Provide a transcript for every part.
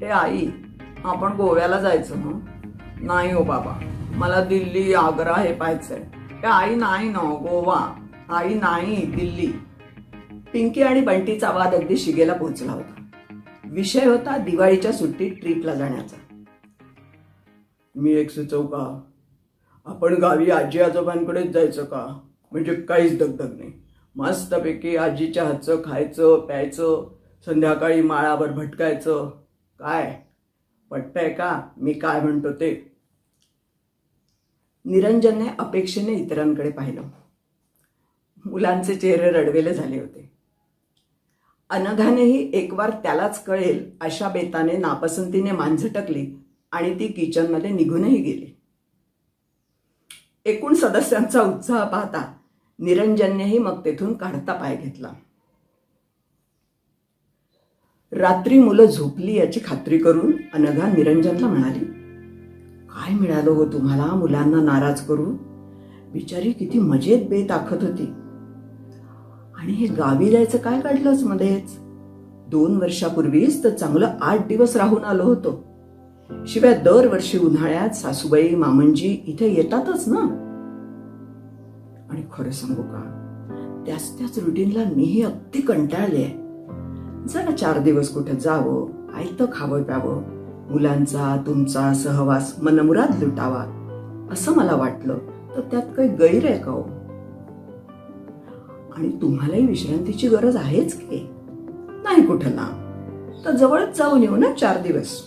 हे आई आपण गोव्याला जायचं ना नाही हो बाबा. मला दिल्ली आग्रा हे पाहायचंय. हे आई नाही ना हो, गोवा. आई नाही दिल्ली. पिंकी आणि बंटीचा वाद अगदी शिगेला पोहोचला होता. विषय होता दिवाळीच्या सुट्टीत ट्रिपला जाण्याचा. मी एक सुचव का? आपण गावी आजी आजोबांकडेच जायचं का? म्हणजे काहीच दगदग नाही. मस्तपैकी आजीच्या हातचं खायचं प्यायचं संध्याकाळी माळावर भटकायचं. काय? पटतंय का? मी काय म्हणतो ते? निरंजनने अपेक्षेने इतरांकडे पाहिलं. मुलांचे चेहरे रडवेले झाले होते. अनघानेही एक वार त्यालाच कळेल अशा बेताने नापसंतीने मान झटकली आणि ती किचनमध्ये निघूनही गेली. एकूण सदस्यांचा उत्साह पाहता निरंजननेही मग तेथून काढता पाय घेतला. रात्री मुलं झोपली याची खात्री करून अनघा निरंजनला म्हणाली काय मिळालं हो तुम्हाला? मुलांना नाराज करून बिचारी किती मजेत बेत आखत होती. आणि हे गावी जायचं काय काढलंच मध्येच? दोन वर्षापूर्वीच तर चांगलं आठ दिवस राहून आलो होतो. शिवाय दरवर्षी उन्हाळ्यात सासूबाई मामंजी इथे येतातच ना? आणि खरं सांगू का? त्याच त्याच रुटीनला मीही अगदी कंटाळले जरा चार दिवस कुठं जावं? आयतं खावं प्यावं. मुलांचा तुमचा सहवास मनमुरात लुटावा. असं मला वाटलं. तर त्यात काही गैर आहे का हो? आणि तुम्हालाही विश्रांतीची गरज आहेच की? नाही कुठं ना. तर जवळच जाऊन येऊ ना चार दिवस.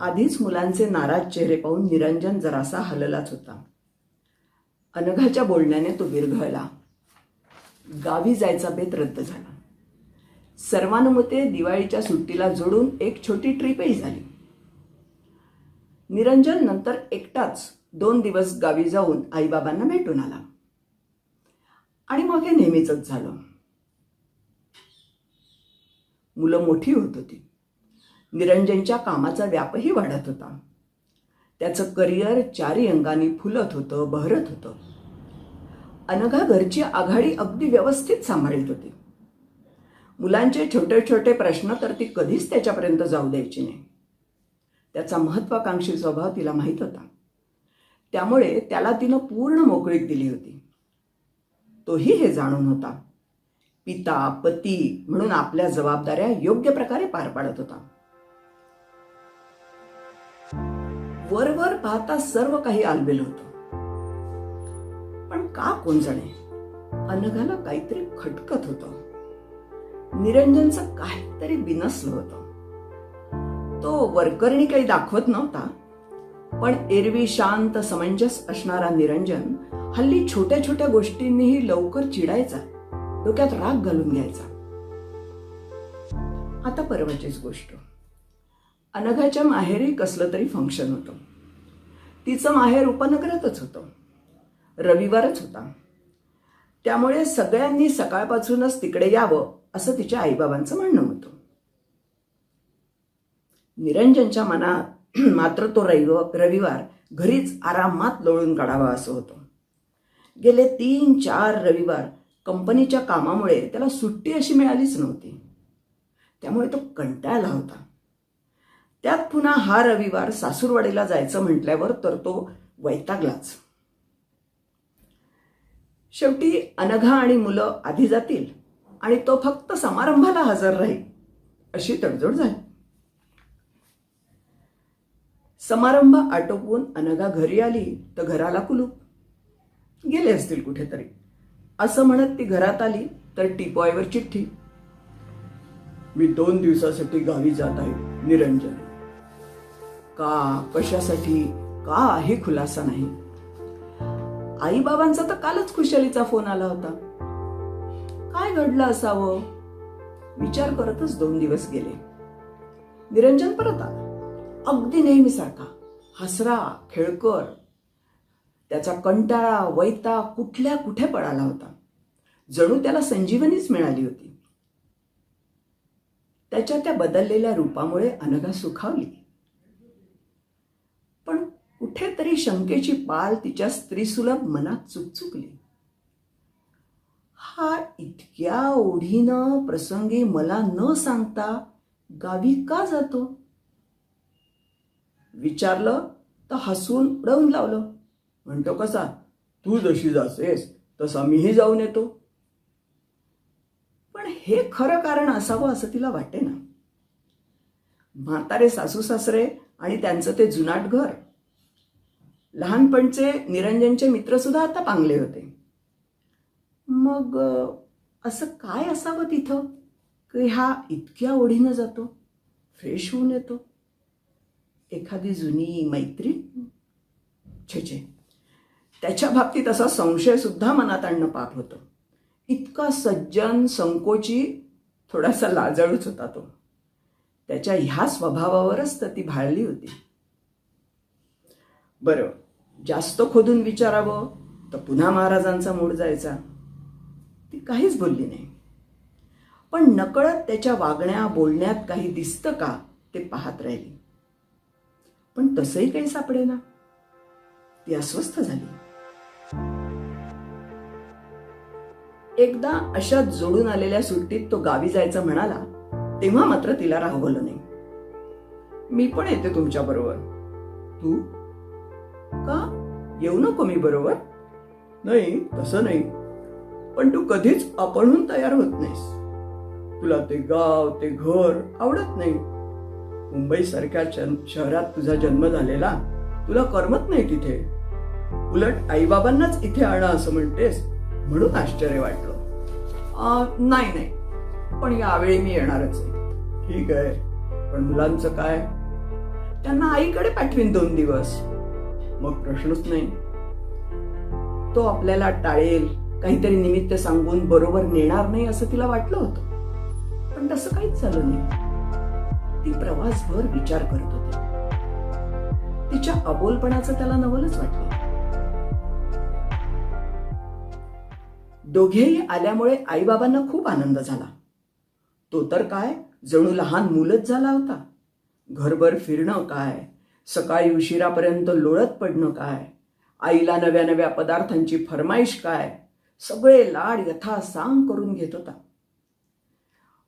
आधीच मुलांचे नाराज चेहरे पाहून निरंजन जरासा हललाच होता. अनघाच्या बोलण्याने तो विरघळला. गावी जायचा बेत रद्द झाला. सर्वानुमते दिवाळीच्या सुट्टीला जोडून एक छोटी ट्रिपही झाली. निरंजन नंतर एकटाच दोन दिवस गावी जाऊन आईबाबांना भेटून आला. आणि मग हे नेहमीच झालं. मुलं मोठी होत होती. निरंजनच्या कामाचा व्यापही वाढत होता. त्याचं करिअर चारी अंगाने फुलत होतं बहरत होतं. अनघा घरची आघाडी अगदी व्यवस्थित सांभाळत होती. मुलांचे छोटे छोटे प्रश्न तर ती कधीच त्याच्यापर्यंत जाऊ द्यायची नाही. त्याचा महत्वाकांक्षी स्वभाव तिला माहीत होता. त्यामुळे त्याला तिनं पूर्ण मोकळीक दिली होती. तोही हे जाणून होता. पिता पती म्हणून आपल्या जबाबदाऱ्या योग्य प्रकारे पार पाडत होता. वरवर पाहता सर्व काही आलबेल होतं. पण का कोण जाणे? अनघाला काहीतरी खटकत होतं. निरंजनचं काहीतरी बिनसलं होतं तो वरकरणी काही दाखवत नव्हता पण एरवी शांत समंजस असणारा निरंजन हल्ली छोट्या छोट्या गोष्टींनीही लवकर चिडायचा डोक्यात राग घालून घ्यायचा. आता परवाचीच गोष्ट. अनघाच्या माहेरी कसलं तरी फंक्शन होतं. तिचं माहेर उपनगरातच होतं. रविवारच होता. त्यामुळे सगळ्यांनी सकाळपासूनच तिकडे यावं असं तिच्या आईबाबांचं म्हणणं होतं. निरंजनच्या मनात मात्र तो रविव रविवार घरीच आरामात लोळून काढावा असं होतं. गेले तीन चार रविवार कंपनीच्या कामामुळे त्याला सुट्टी अशी मिळालीच नव्हती. त्यामुळे तो कंटाळला होता. त्यात पुन्हा हा रविवार सासूरवाडीला जायचं म्हटल्यावर तर तो वैतागलाच. शेवटी अनघा आणि मुलं आधी जातील. आणि तो फक्त समारंभाला हजर राहील. अशी तडजोड झाली. समारंभ आटोपवून अनघा घरी आली तर घराला कुलूप. गेले असतील कुठेतरी. असं म्हणत ती घरात आली तर टीपॉयवर चिठ्ठी. मी दोन दिवसासाठी गावी जात आहे निरंजन. का कशासाठी का हे खुलासा नाही? आई बाबांचा तर कालच खुशालीचा फोन आला होता. काय घडलं असावं? विचार करतच दोन दिवस गेले. निरंजन परत आला. अगदी नेहमीसारखा. हसरा खेळकर. त्याचा कंटाळा वैता कुठल्या कुठे पडाला होता? जणू त्याला संजीवनीच मिळाली होती. त्याच्या त्या बदललेल्या रूपामुळे अनघा सुखावली. पण कुठेतरी शंकेची पाल तिच्या स्त्रीसुलभ मनात चुकचुकली. हा इतक्या ओढीनं प्रसंगी मला न सांगता गावी का जातो? विचारलं तर हसून उडवून लावलं. म्हणतो कसा? तू जशी जासेस तसा मीही जाऊन येतो. पण हे खरं कारण असावं असं तिला वाटे ना. म्हातारे सासू सासरे आणि त्यांचं ते जुनाट घर. लहानपणचे निरंजनचे मित्र सुद्धा आता पांगले होते. मग असं काय असावं तिथं? की हा इतक्या ओढीनं जातो फ्रेश होऊन येतो. एखादी जुनी मैत्री छे छे. त्याच्या बाबतीत असा संशय सुद्धा मनात आणणं पाप होतं. इतका सज्जन संकोची थोडासा लाजळूच होता तो. त्याच्या ह्या स्वभावावरच तर ती भाळली होती. बरं जास्त खोदून विचारावं तर पुन्हा महाराजांचा मूड जायचा. काहीच बोलली नाही. पण नकळत त्याच्या वागण्या बोलण्यात काही दिसतं का ते पाहत राहिली. पण तसंही काही सापडेना. ती अस्वस्थ झाली. एकदा अशा जोडून आलेल्या सुट्टीत तो गावी जायचं म्हणाला तेव्हा मात्र तिला राहवलं नाही. मी पण येते तुमच्या बरोबर. तू? का? येऊ नको मी बरोबर. नाही तसं नाही. पण तू कधीच आपणहून तयार होत नाहीस. तुला ते गाव ते घर आवडत नाही. मुंबई सारख्या शहरात तुझा जन्म झालेला तुला करमत नाही तिथे. उलट आईबाबांनाच इथे आणा असं म्हणतेस म्हणून आश्चर्य वाटलं. नाही नाही. पण यावेळी मी येणारच आहे. ठीक आहे. पण मुलांचं काय? त्यांना आईकडे पाठवीन दोन दिवस. मग प्रश्नच नाही. तो आपल्याला टाळेल. काहीतरी निमित्त सांगून बरोबर नेणार नाही असं तिला वाटलं होतं. पण तसं काहीच झालं नाही. ती प्रवासभर विचार करत होती. तिच्या अबोलपणाचं त्याला नवलच वाटलं. दोघेही आल्यामुळे आईबाबांना खूप आनंद झाला. तो तर काय जणू लहान मुलच झाला होता. घरभर फिरणं काय सकाळी उशिरापर्यंत लोळत पडणं काय आईला नव्या नव्या पदार्थांची फरमाईश काय सगळे लाड यथासांग करून घेत होता.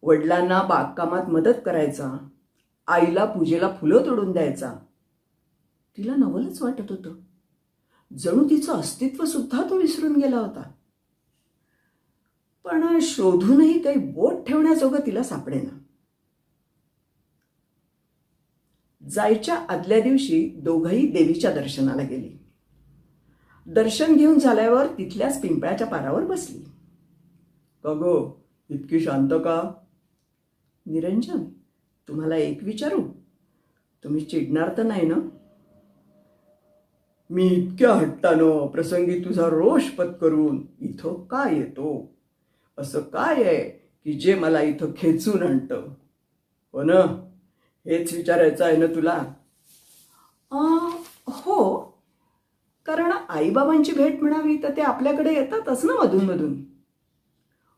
वडिलांना बागकामात मदत करायचा आईला पूजेला फुलं तोडून द्यायचा. तिला नवलच वाटत होतं. जणू तिचं अस्तित्व सुद्धा तो विसरून गेला होता. पण शोधूनही काही बोट ठेवण्याजोगं तिला सापडेना. जायच्या आदल्या दिवशी दोघंही देवीच्या दर्शनाला गेली. दर्शन घेऊन झाल्यावर तिथल्याच पिंपळाच्या पारावर बसली. का गो इतकी शांत का? निरंजन तुम्हाला एक विचारू? तुम्ही चिडणार तर नाही ना? मी इतक्या हट्टानं प्रसंगी तुझा रोष पत्करून इथं का येतो? असं काय आहे की जे मला इथं खेचून आणतं? हो ना? हेच विचारायचं आहे ना तुला? हो कारण आईबाबांची भेट म्हणावी तर ते आपल्याकडे येतातच ना मधूनमधून.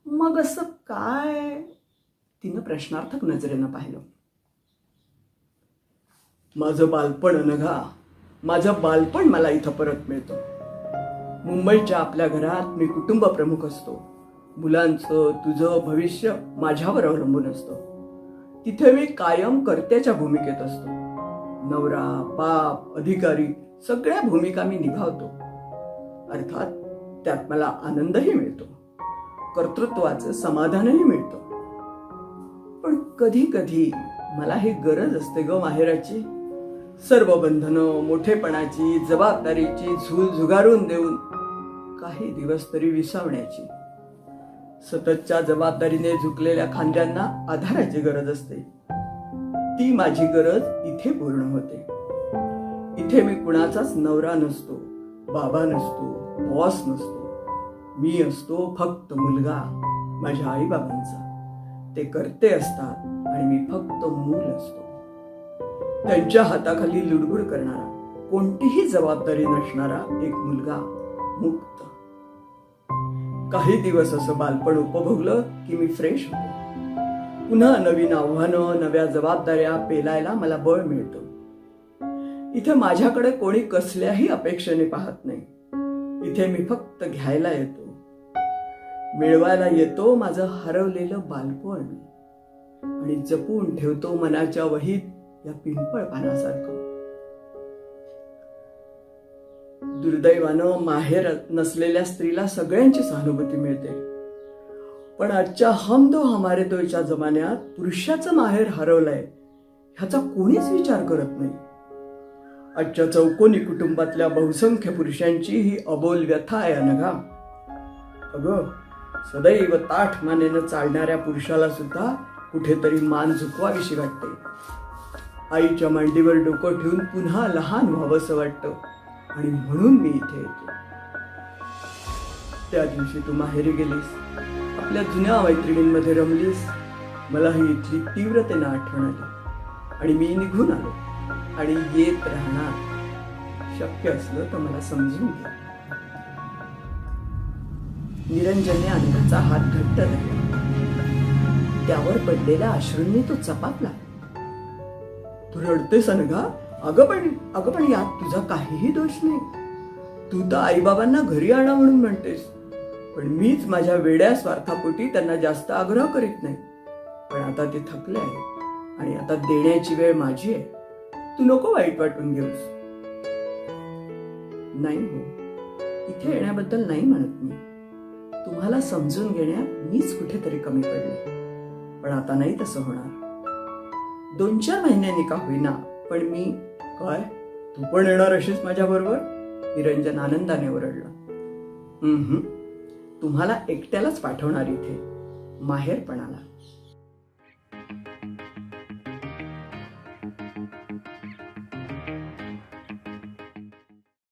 मग असं काय? तिनं प्रश्नार्थक नजरेनं पाहिलं. माझं बालपण अनघा. माझं बालपण मला इथं परत मिळतं. मुंबईच्या आपल्या घरात मी कुटुंब प्रमुख असतो. मुलांचं तुझं भविष्य माझ्यावर अवलंबून असतं. तिथे मी कायम कर्त्याच्या भूमिकेत असतो. नवरा बाप अधिकारी सगळ्या भूमिका मी निभावतो. अर्थात त्यात मला आनंदही मिळतो. कर्तृत्वाचं समाधानही मिळतं. पण कधी कधी मला हे गरज असते ग माहेराची. सर्व बंधनं मोठेपणाची जबाबदारीची झूल झुगारून देऊन काही दिवस तरी विसावण्याची. सततच्या जबाबदारीने झुकलेल्या खांद्यांना आधाराची गरज असते. ती माझी गरज इथे पूर्ण होते. इथे मी कुणाचाच नवरा नसतो बाबा नसतो बॉस नसतो. मी असतो फक्त मुलगा माझ्या आईबाबांचा. ते करते असतात आणि मी फक्त मूल असतो. त्यांच्या हाताखाली लुडबुड करणारा कोणतीही जबाबदारी नसणारा एक मुलगा मुक्त. काही दिवस असं बालपण उपभोगलं की मी फ्रेश होतो. पुन्हा नवीन आव्हानं नव्या जबाबदाऱ्या पेलायला मला बळ मिळतं. इथे माझ्याकडे कोणी कसल्याही अपेक्षेने पाहत नाही. इथे मी फक्त घ्यायला येतो. मिळवायला येतो माझं हरवलेलं बालपण. आणि जपून ठेवतो मनाच्या वहीत या पिंपळ पानासारखं दुर्दैवानं माहेर नसलेल्या स्त्रीला सगळ्यांची सहानुभूती मिळते. पण आजच्या हम दो हमारे दोच्या जमान्यात पुरुषाचं माहेर हरवलंय ह्याचा कोणीच विचार करत नाही. आजच्या चौकोनी कुटुंबातल्या बहुसंख्य पुरुषांची ही अबोल व्यथा आहे अनघा अगं सदैव ताठ मानेनं चालणाऱ्या पुरुषाला सुद्धा कुठेतरी मान झुकवावीशी वाटते. आईच्या मांडीवर डोकं ठेवून पुन्हा लहान व्हावंसं वाटतं. आणि म्हणून मी इथे येतो. त्या दिवशी तू माहेरी गेलीस. आपल्या जुन्या मैत्रिणींमध्ये रमलीस. मलाही इथली तीव्रतेनं आठवण आली. आणि मी निघून आलो. आणि येत राहणार. शक्य असलं तर मला समजून घे निरंजनने अनघाचा हात घट्ट धरला. त्यावर पडलेल्या अश्रूंनी तो चपापला तू रडतेस अनघा? अगं पण अगं पण यात तुझा काहीही दोष नाही. तू तर आईबाबांना घरी आणा म्हणून म्हणतेस. पण मीच माझ्या वेड्या स्वार्थापोटी त्यांना जास्त आग्रह करीत नाही. पण आता ते थकले आहे आणि आता देण्याची वेळ माझी आहे. तू नको वाईट वाटून घेऊस. नाही हो इथे येण्याबद्दल नाही म्हणत मी. तुम्हाला समजून घेण्यात मीच कुठेतरी कमी पडले. पण आता नाही तसं होणार. दोन चार महिन्यांनी का होईना पण मी काय? तू पण येणार अशीच माझ्या बरोबर निरंजन आनंदाने ओरडला. "हम्म, तुम्हाला एकट्यालाच पाठवणार इथे माहेरपणाला.